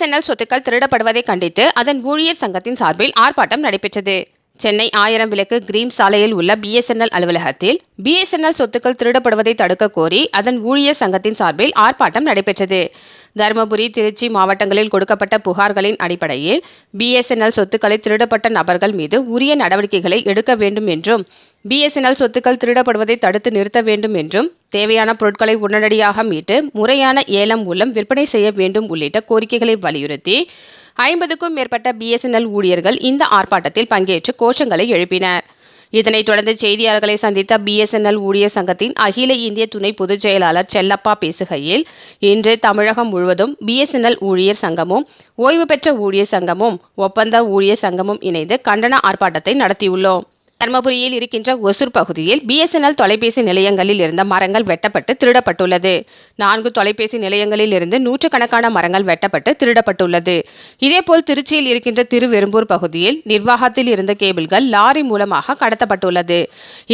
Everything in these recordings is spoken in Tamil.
பிஎஸ்என்எல் சொத்துக்கள் திருடப்படுவதை கண்டித்து அதன் ஊழியர் சங்கத்தின் சார்பில் ஆர்ப்பாட்டம் நடைபெற்றது. சென்னை ஆயிரம் விளக்கு கிரீம் சாலையில் உள்ள பிஎஸ்என்எல் அலுவலகத்தில் பிஎஸ்என்எல் சொத்துக்கள் திருடப்படுவதை தடுக்க கோரி அதன் ஊழியர் சங்கத்தின் சார்பில் ஆர்ப்பாட்டம் நடைபெற்றது. தருமபுரி திருச்சி மாவட்டங்களில் கொடுக்கப்பட்ட புகார்களின் அடிப்படையில் பிஎஸ்என்எல் சொத்துக்களை திருடப்பட்ட நபர்கள் மீது உரிய நடவடிக்கைகளை எடுக்க வேண்டும் என்றும் பிஎஸ்என்எல் சொத்துக்கள் திருடப்படுவதை தடுத்து நிறுத்த வேண்டும் என்றும் தேவையான பொருட்களை உடனடியாக மீட்டு முறையான ஏலம் மூலம் விற்பனை செய்ய வேண்டும் உள்ளிட்ட கோரிக்கைகளை வலியுறுத்தி ஐம்பதுக்கும் மேற்பட்ட பிஎஸ்என்எல் ஊழியர்கள் இந்த ஆர்ப்பாட்டத்தில் பங்கேற்று கோஷங்களை எழுப்பினர். இதனைத் தொடர்ந்து செய்தியாளர்களை சந்தித்த பிஎஸ்என்எல் ஊழியர் சங்கத்தின் அகில இந்திய துணை பொதுச் செயலாளர் செல்லப்பா பேசுகையில் இன்று தமிழகம் முழுவதும் பிஎஸ்என்எல் ஊழியர் சங்கமும் ஓய்வு பெற்ற ஊழியர் சங்கமும் ஒப்பந்த ஊழியர் சங்கமும் இணைந்து கண்டன ஆர்ப்பாட்டத்தை நடத்தியுள்ளோம். தர்மபுரியில் இருக்கின்ற ஒசூர் பகுதியில் பிஎஸ்என்எல் தொலைபேசி நிலையங்களில் இருந்த மரங்கள் வெட்டப்பட்டு திருடப்பட்டுள்ளது. நான்கு தொலைபேசி நிலையங்களில் இருந்து நூற்றுக்கணக்கான மரங்கள் வெட்டப்பட்டு திருடப்பட்டுள்ளது. இதேபோல் திருச்சியில் இருக்கின்ற திருவெரும்பூர் பகுதியில் நிர்வாகத்தில் இருந்த கேபிள்கள் லாரி மூலமாக கடத்தப்பட்டுள்ளது.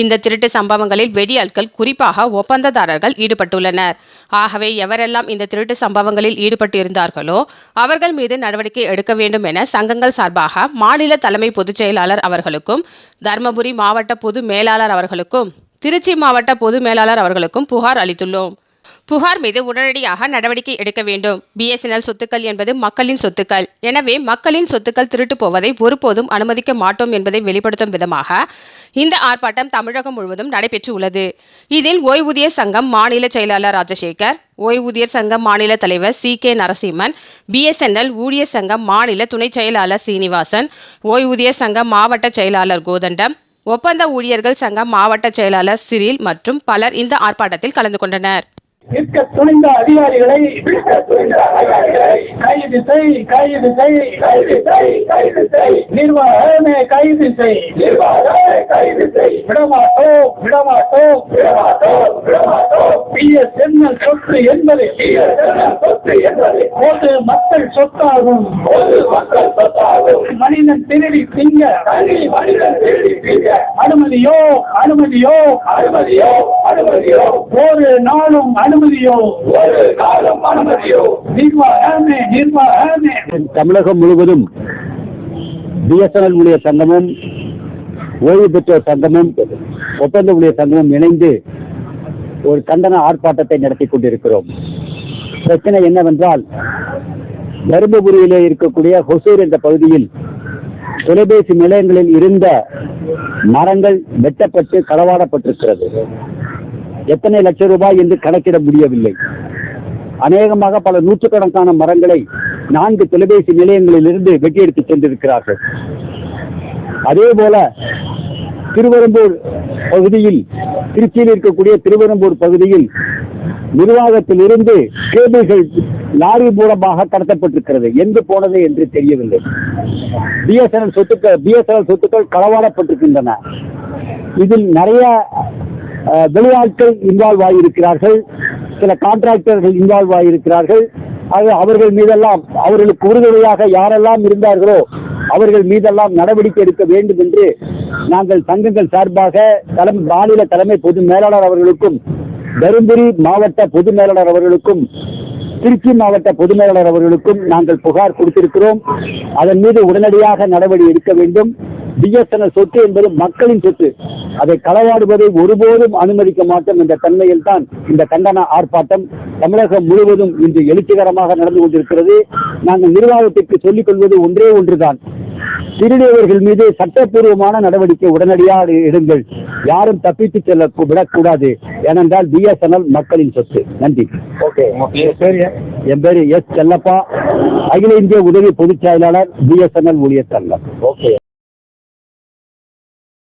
இந்த திருட்டு சம்பவங்களில் வெடியாட்கள் குறிப்பாக ஒப்பந்ததாரர்கள் ஈடுபட்டுள்ளனர். ஆகவே எவரெல்லாம் இந்த திருட்டு சம்பவங்களில் ஈடுபட்டு இருந்தார்களோ அவர்கள் மீது நடவடிக்கை எடுக்க வேண்டும் என சங்கங்கள் சார்பாக மாநில தலைமை பொதுச் செயலாளர் அவர்களுக்கும் தர்மபுரி மாவட்ட பொது மேலாளர் அவர்களுக்கும் திருச்சி மாவட்ட பொது மேலாளர் அவர்களுக்கும் புகார் அளித்துள்ளோம். புகார் மீது உடனடியாக நடவடிக்கை எடுக்க வேண்டும். பிஎஸ்என்எல் சொத்துக்கள் என்பது மக்களின் சொத்துக்கள். எனவே மக்களின் சொத்துக்கள் திருட்டு போவதை ஒருபோதும் அனுமதிக்க மாட்டோம் என்பதை வெளிப்படுத்தும் விதமாக இந்த ஆர்ப்பாட்டம் தமிழகம் முழுவதும் நடைபெற்று உள்ளது. இதில் ஓய்வூதியர் சங்கம் மாநில செயலாளர் ராஜசேகர் ஓய்வூதியர் சங்கம் மாநில தலைவர் சி கே நரசிம்மன் பிஎஸ்என்எல் ஊழியர் சங்கம் மாநில துணை செயலாளர் சீனிவாசன் ஓய்வூதியர் சங்கம் மாவட்ட செயலாளர் கோதண்டம் ஒப்பந்த ஊழியர்கள் சங்கம் மாவட்ட செயலாளர் சிறில் மற்றும் பலர் இந்த ஆர்ப்பாட்டத்தில் கலந்து கொண்டனர். நிற்க துணிந்த அதிகாரிகளை கைது செய் கைது செய் கைது செய் கைது செய் நிர்வாகமே கைது செய் கைது செய் விடமாட்டோம் விடமாட்டோம் விடமாட்டோம் விடமாட்டோம். பிஎஸ்என்எல் சொத்து என்பது சொத்து என்பது. பொது மக்கள் சொத்தாகும். பொது மக்கள் சொத்தாகும் மனிதன் திருடி திங்க மனிதன் திருடி திங்க அனுமதியோ அனுமதியோ. அனுமதியோ அனுமதியோ. ஒரு நாளும் அனுமதியோ. ஒரு காலம் அனுமதியோ. நிர்வாகமே நிர்வாகமே. தமிழகம் முழுவதும் பிஎஸ்என்எல் ஊழியர் சங்கமும் ஓய்வு பெற்றோர் சங்கமும் ஒப்பந்த ஊழியர் சங்கமும் இணைந்து ஒரு கண்டன ஆர்ப்பாட்டத்தை நடத்தி கொண்டிருக்கிறோம். பிரச்சனை என்னவென்றால் தருமபுரியிலே இருக்கக்கூடிய ஹொசூர் என்ற பகுதியில் தொலைபேசி நிலையங்களில் இருந்த மரங்கள் வெட்டப்பட்டு களவாடப்பட்டிருக்கிறது. எத்தனை லட்சம் ரூபாய் என்று கணக்கிட முடியவில்லை. அநேகமாக பல நூற்றுக்கணக்கான மரங்களை நான்கு தொலைபேசி நிலையங்களிலிருந்து வெட்டி எடுத்து சென்றிருக்கிறார்கள். அதே போல திருவரம்பூர் பகுதியில் திருச்சியில் இருக்கக்கூடிய திருவரம்பூர் பகுதியில் நிர்வாகத்திலிருந்து கேபிள்கள் லாரி மூலமாக கடத்தப்பட்டிருக்கிறது. எங்கு போனது என்று தெரியவில்லை. பிஎஸ்என்எல் சொத்துக்கள் பிஎஸ்என்எல் சொத்துக்கள் களவாடப்பட்டிருக்கின்றன. இதில் நிறைய வெளியாட்கள் இன்வால்வ் ஆகியிருக்கிறார்கள். சில கான்ட்ராக்டர்கள் இன்வால்வ் ஆகியிருக்கிறார்கள். ஆக அவர்கள் மீதெல்லாம் அவர்களுக்கு உறுதுணையாக யாரெல்லாம் இருந்தார்களோ அவர்கள் மீதெல்லாம் நடவடிக்கை எடுக்க வேண்டும் என்று நாங்கள் சங்கங்கள் சார்பாக தலைமை மாநில தலைமை பொது மேலாளர் அவர்களுக்கும் தருமபுரி மாவட்ட பொது மேலாளர் அவர்களுக்கும் திருச்சி மாவட்ட பொது மேலாளர் அவர்களுக்கும் நாங்கள் புகார் கொடுத்திருக்கிறோம். அதன் மீது உடனடியாக நடவடிக்கை எடுக்க வேண்டும். பிஎஸ்என்எல் சொத்து என்பது மக்களின் சொத்து. அதை களவாடுவதை ஒருபோதும் அனுமதிக்க மாட்டோம் என்ற தன்மையில் தான் இந்த கண்டன ஆர்ப்பாட்டம் தமிழகம் முழுவதும் இன்று எழுச்சிகரமாக நடந்து கொண்டிருக்கிறது. நாங்கள் நிர்வாகத்திற்கு சொல்லிக் கொள்வது ஒன்றே ஒன்றுதான். திருடியவர்கள் மீது சட்டப்பூர்வமான நடவடிக்கை உடனடியாக எடுங்கள். யாரும் தப்பித்து செல்ல விடக்கூடாது. ஏனென்றால் பிஎஸ்என்எல் மக்களின் சொத்து. நன்றி. ஓகே என் பேர் எஸ் செல்லப்பா. அகில இந்திய உதவி பொதுச் செயலாளர் பிஎஸ்என்எல் ஊழியர் சங்கம். ஓகே.